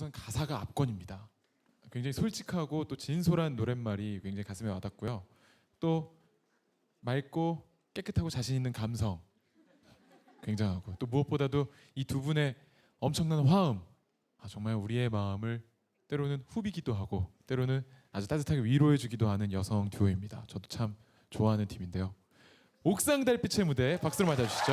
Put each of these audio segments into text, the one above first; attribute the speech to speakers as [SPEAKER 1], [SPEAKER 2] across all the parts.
[SPEAKER 1] 우선 가사가 압권입니다. 굉장히 솔직하고 또 진솔한 노랫말이 굉장히 가슴에 와닿고요. 또 맑고 깨끗하고 자신 있는 감성 굉장하고 또 무엇보다도 이 두 분의 엄청난 화음 아, 정말 우리의 마음을 때로는 후비기도 하고 때로는 아주 따뜻하게 위로해주기도 하는 여성 듀오입니다. 저도 참 좋아하는 팀인데요. 옥상 달빛의 무대 박수로 맞아주시죠.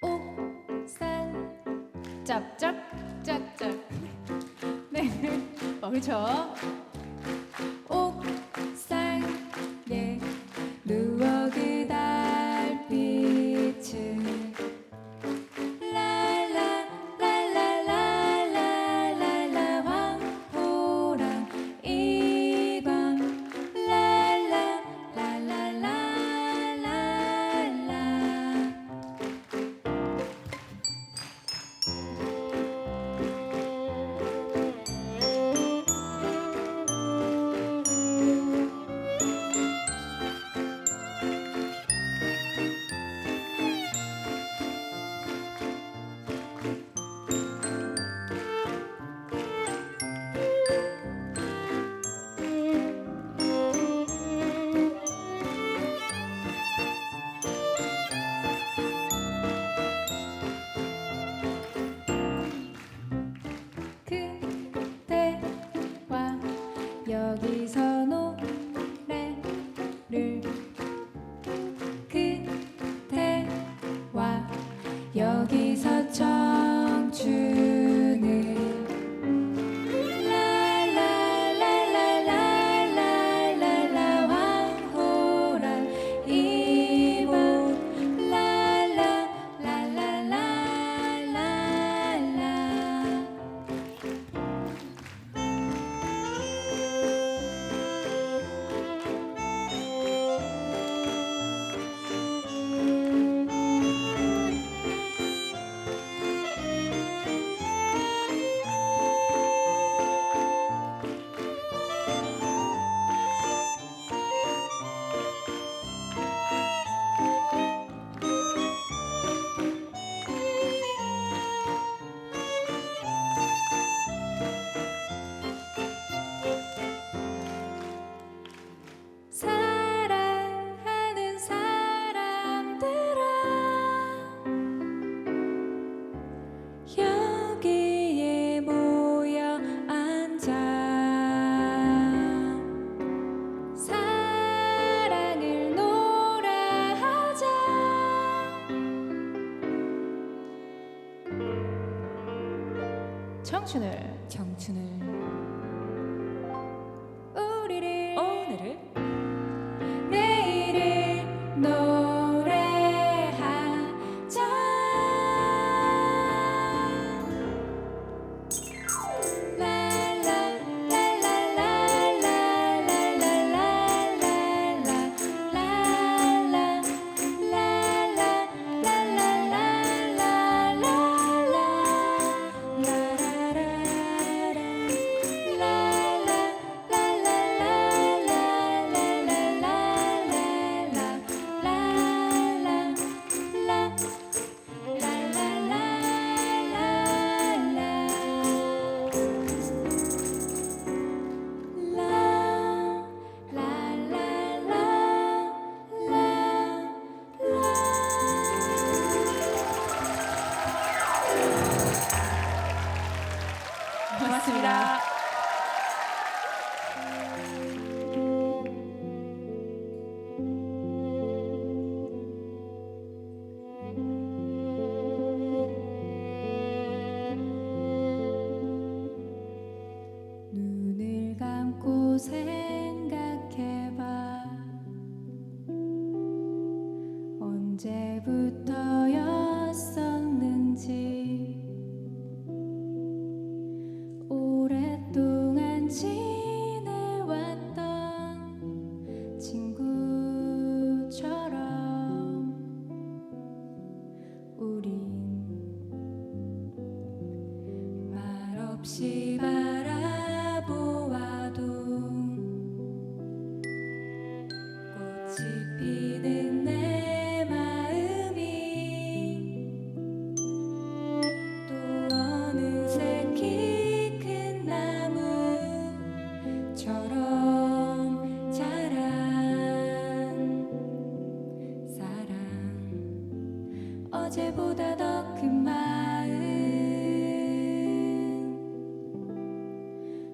[SPEAKER 2] 옥산 짭짭 짭짭. 네 멈춰 옥상 청춘을. 청춘을 없이 바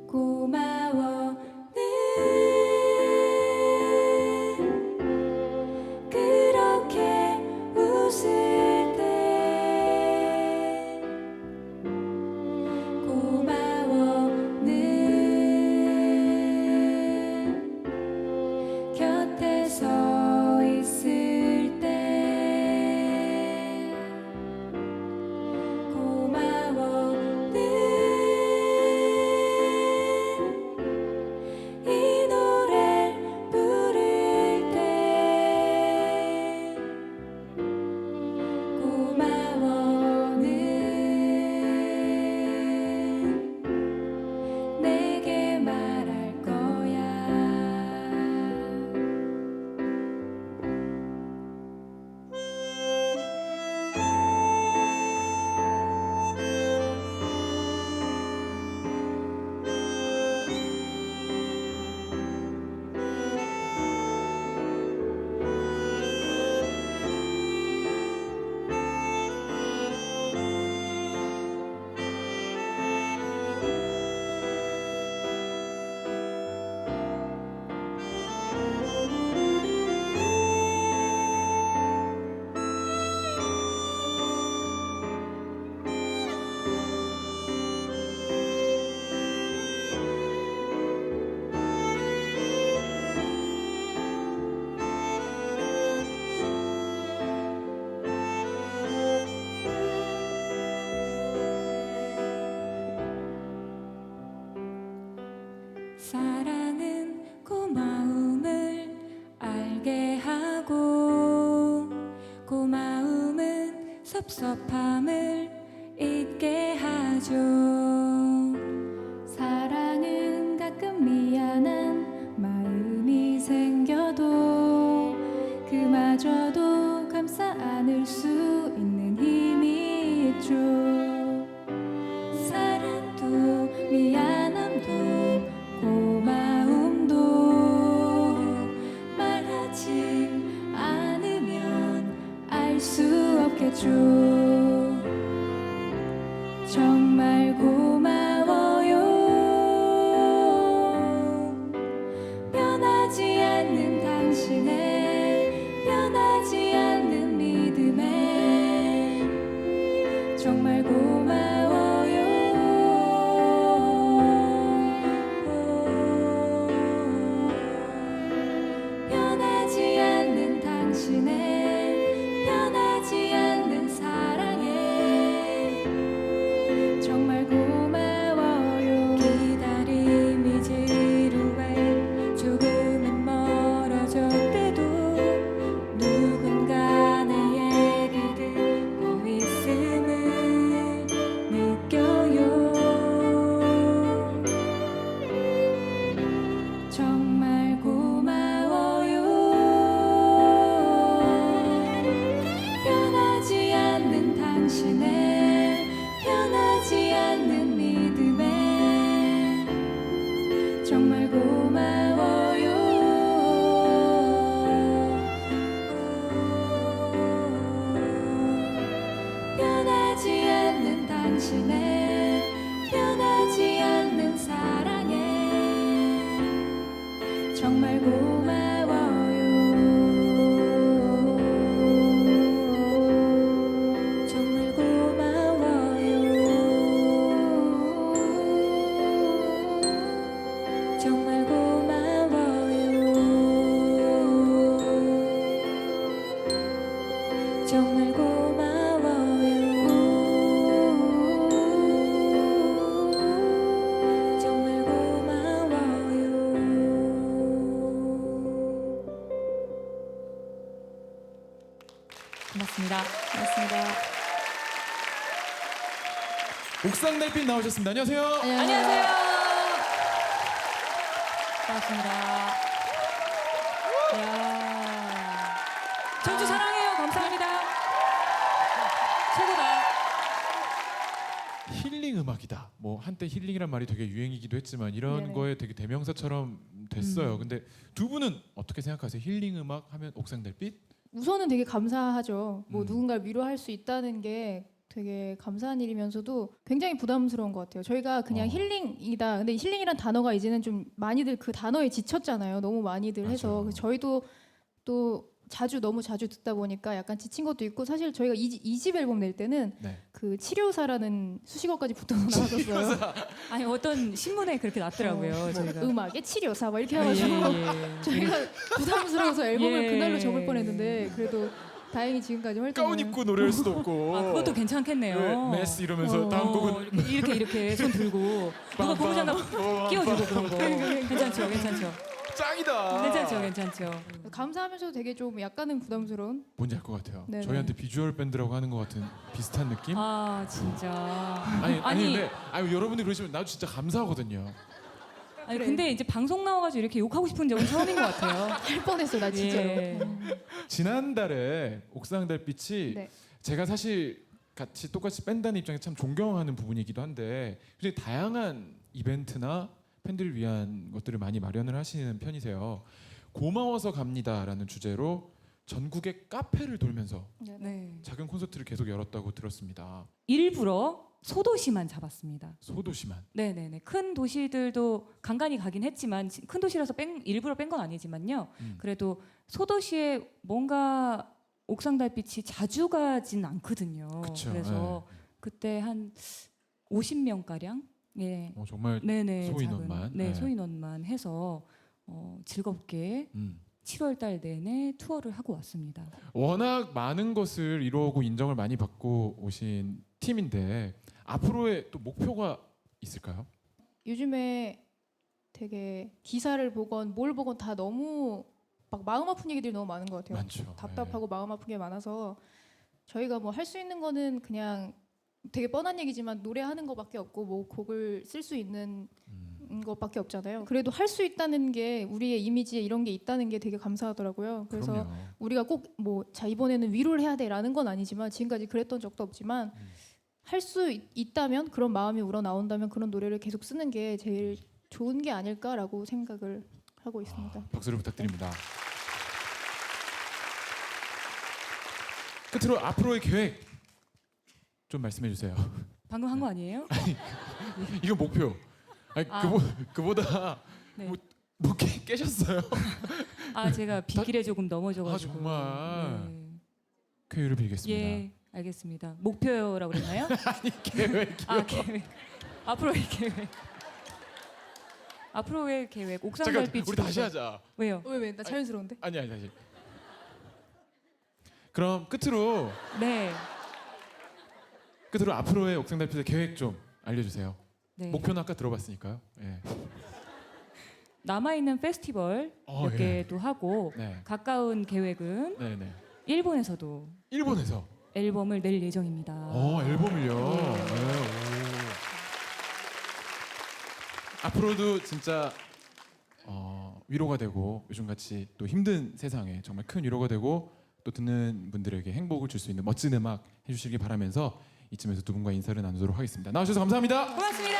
[SPEAKER 2] 고마워 고 정
[SPEAKER 3] 고맙습니다. 고맙습니다.
[SPEAKER 1] 옥상 달빛 나오셨습니다. 안녕하세요.
[SPEAKER 3] 안녕하세요. 반갑습니다. 야. 전주 사랑해요. 감사합니다. 최고다.
[SPEAKER 1] 힐링 음악이다. 뭐 한때 힐링이란 말이 되게 유행이기도 했지만 이런
[SPEAKER 3] 네네.
[SPEAKER 1] 거에 되게 대명사처럼 됐어요.
[SPEAKER 3] 음.
[SPEAKER 1] 근데 두 분은 어떻게 생각하세요? 힐링 음악 하면 옥상 달빛?
[SPEAKER 3] 우선은 되게 감사하죠. 뭐
[SPEAKER 1] 음.
[SPEAKER 3] 누군가를 위로할 수 있다는 게 되게 감사한 일이면서도 굉장히 부담스러운 것 같아요. 저희가 그냥
[SPEAKER 1] 어.
[SPEAKER 3] 힐링이다. 근데 힐링이란 단어가 이제는 좀 많이들 그 단어에 지쳤잖아요. 너무 많이들 해서
[SPEAKER 1] 맞아요.
[SPEAKER 3] 그래서 저희도 또 자주 너무 자주 듣다 보니까 약간 지친 것도 있고 사실 저희가 이집 앨범 낼 때는
[SPEAKER 1] 네.
[SPEAKER 3] 그 치료사라는 수식어까지 붙어서 나왔었어요.
[SPEAKER 2] 아니 어떤 신문에 그렇게 났더라고요.
[SPEAKER 3] 어, 뭐
[SPEAKER 2] 저희가.
[SPEAKER 3] 음악의 치료사 막 이렇게
[SPEAKER 2] 아,
[SPEAKER 3] 해가지고
[SPEAKER 2] 예, 예.
[SPEAKER 3] 저희가 부담스러워서 앨범을
[SPEAKER 2] 예.
[SPEAKER 3] 그날로 접을 뻔했는데 그래도 다행히 지금까지 활동을
[SPEAKER 1] 가운 입고 노래할 수도 없고.
[SPEAKER 2] 아 그것도 괜찮겠네요.
[SPEAKER 1] 네, 메스 이러면서
[SPEAKER 3] 어.
[SPEAKER 1] 다음
[SPEAKER 2] 어,
[SPEAKER 1] 곡은
[SPEAKER 2] 이렇게 이렇게, 이렇게 손 들고 누가 고무장갑 끼워주고 그런 거 괜찮죠, 괜찮죠,
[SPEAKER 1] 짱이다.
[SPEAKER 2] 괜찮죠, 괜찮죠.
[SPEAKER 3] 감사하면서 되게 좀 약간은 부담스러운
[SPEAKER 1] 뭔지 알 것 같아요.
[SPEAKER 3] 네네.
[SPEAKER 1] 저희한테 비주얼 밴드라고 하는 것 같은 비슷한 느낌?
[SPEAKER 2] 아 진짜.
[SPEAKER 1] 아니, 아니
[SPEAKER 2] 아니.
[SPEAKER 1] 근데 아니 여러분들 그러시면 나도 진짜 감사하거든요.
[SPEAKER 2] 아니
[SPEAKER 3] 그래.
[SPEAKER 2] 근데 이제 방송 나와가지고 이렇게 욕하고 싶은 적은 처음인 것 같아요.
[SPEAKER 3] 할 뻔했어 나 진짜로.
[SPEAKER 2] 예.
[SPEAKER 1] 지난달에 옥상 달빛이
[SPEAKER 3] 네.
[SPEAKER 1] 제가 사실 같이 똑같이 밴드하는 입장에서 참 존경하는 부분이기도 한데 굉장히 다양한 이벤트나 팬들을 위한 것들을 많이 마련을 하시는 편이세요. 고마워서 갑니다라는 주제로 전국의 카페를 돌면서
[SPEAKER 2] 네.
[SPEAKER 1] 작은 콘서트를 계속 열었다고 들었습니다.
[SPEAKER 2] 일부러 소도시만 잡았습니다.
[SPEAKER 1] 소도시만.
[SPEAKER 2] 네네네. 큰 도시들도 간간히 가긴 했지만 지- 큰 도시라서 뺀, 일부러 뺀 건 아니지만요.
[SPEAKER 1] 음.
[SPEAKER 2] 그래도 소도시에 뭔가 옥상 달빛이 자주 가진 않거든요.
[SPEAKER 1] 그쵸,
[SPEAKER 2] 그래서 그때 한 50명 가량 예.
[SPEAKER 1] 어, 정말
[SPEAKER 2] 네네.
[SPEAKER 1] 소인원만,
[SPEAKER 2] 작은, 네,
[SPEAKER 1] 네.
[SPEAKER 2] 소인원만 해서 어, 즐겁게
[SPEAKER 1] 음.
[SPEAKER 2] 7월 달 내내 투어를 하고 왔습니다.
[SPEAKER 1] 워낙 많은 것을 이루고 인정을 많이 받고 오신 팀인데 앞으로의 또 목표가 있을까요?
[SPEAKER 3] 요즘에 되게 기사를 보건 뭘 보건 다 너무 막 마음 아픈 얘기들이 너무 많은 것 같아요.
[SPEAKER 1] 많죠.
[SPEAKER 3] 답답하고 마음 아픈 게 많아서 저희가 뭐 할 수 있는 거는 그냥 되게 뻔한 얘기지만 노래하는 것밖에 없고 뭐 곡을 쓸 수 있는
[SPEAKER 1] 음,
[SPEAKER 3] 것밖에 없잖아요. 그래도 할 수 있다는 게 우리의 이미지에 이런 게 있다는 게 되게 감사하더라고요. 그래서
[SPEAKER 1] 그럼요.
[SPEAKER 3] 우리가 꼭 뭐 자 이번에는 위로를 해야 돼라는 건 아니지만 지금까지 그랬던 적도 없지만
[SPEAKER 1] 음.
[SPEAKER 3] 할수 있다면 그런 마음이 우러 나온다면 그런 노래를 계속 쓰는 게 제일 좋은 게 아닐까라고 생각을 하고 있습니다.
[SPEAKER 1] 아, 박수를 부탁드립니다. 끝으로 앞으로의 계획 좀 말씀해 주세요.
[SPEAKER 2] 방금 한 거 아니에요?
[SPEAKER 1] 이거 목표. 아니,
[SPEAKER 2] 아.
[SPEAKER 1] 그보, 그보다
[SPEAKER 2] 네.
[SPEAKER 1] 뭐, 뭐 깨, 깨셨어요?
[SPEAKER 2] 아 제가 빗길에 조금 넘어져가지고.
[SPEAKER 1] 아, 정말.
[SPEAKER 2] 네.
[SPEAKER 1] 쾌유를 빌겠습니다.
[SPEAKER 2] 예, 알겠습니다. 목표라고 그랬나요?
[SPEAKER 1] 계획.
[SPEAKER 2] 아 계획. 앞으로의 계획. 앞으로의 계획. 옥상
[SPEAKER 1] 잠깐
[SPEAKER 2] 달빛.
[SPEAKER 1] 우리 다시 하자.
[SPEAKER 2] 왜요?
[SPEAKER 3] 왜 왜 나 자연스러운데?
[SPEAKER 1] 아니 아니 다시. 그럼 끝으로
[SPEAKER 2] 네.
[SPEAKER 1] 끝으로 앞으로의 옥상 달빛의 계획 좀 알려주세요.
[SPEAKER 2] 네.
[SPEAKER 1] 목표는 아까 들어봤으니까요. 예.
[SPEAKER 2] 남아 있는 페스티벌
[SPEAKER 1] 어,
[SPEAKER 2] 몇
[SPEAKER 1] 예.
[SPEAKER 2] 개도 하고
[SPEAKER 1] 네.
[SPEAKER 2] 가까운 계획은
[SPEAKER 1] 네네.
[SPEAKER 2] 일본에서도
[SPEAKER 1] 일본에서.
[SPEAKER 2] 앨범을 낼 예정입니다.
[SPEAKER 1] 어 앨범을요.
[SPEAKER 2] 네.
[SPEAKER 1] 네, 오. 앞으로도 진짜 어, 위로가 되고 요즘 같이 또 힘든 세상에 정말 큰 위로가 되고 또 듣는 분들에게 행복을 줄 수 있는 멋진 음악 해주시길 바라면서 이쯤에서 두 분과 인사를 나누도록 하겠습니다. 나와주셔서 감사합니다.
[SPEAKER 2] 고맙습니다.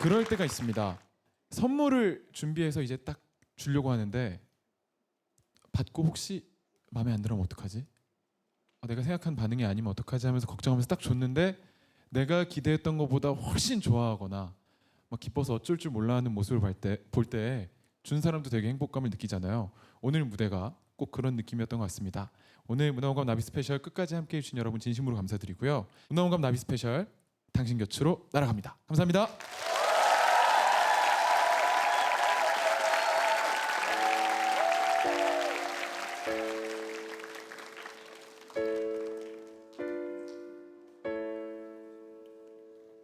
[SPEAKER 1] 그럴 때가 있습니다. 선물을 준비해서 이제 딱 주려고 하는데 받고 혹시 마음에 안 들으면 어떡하지? 아, 내가 생각한 반응이 아니면 어떡하지 하면서 걱정하면서 딱 줬는데 내가 기대했던 것보다 훨씬 좋아하거나 막 기뻐서 어쩔 줄 몰라 하는 모습을 볼 때 준 사람도 되게 행복감을 느끼잖아요. 오늘 무대가 꼭 그런 느낌이었던 것 같습니다. 오늘 문화원감 나비 스페셜 끝까지 함께해 주신 여러분 진심으로 감사드리고요. 문화원감 나비 스페셜 당신 곁으로 날아갑니다. 감사합니다.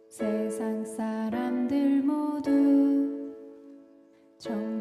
[SPEAKER 4] 세상 사람들 모두 정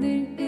[SPEAKER 3] there is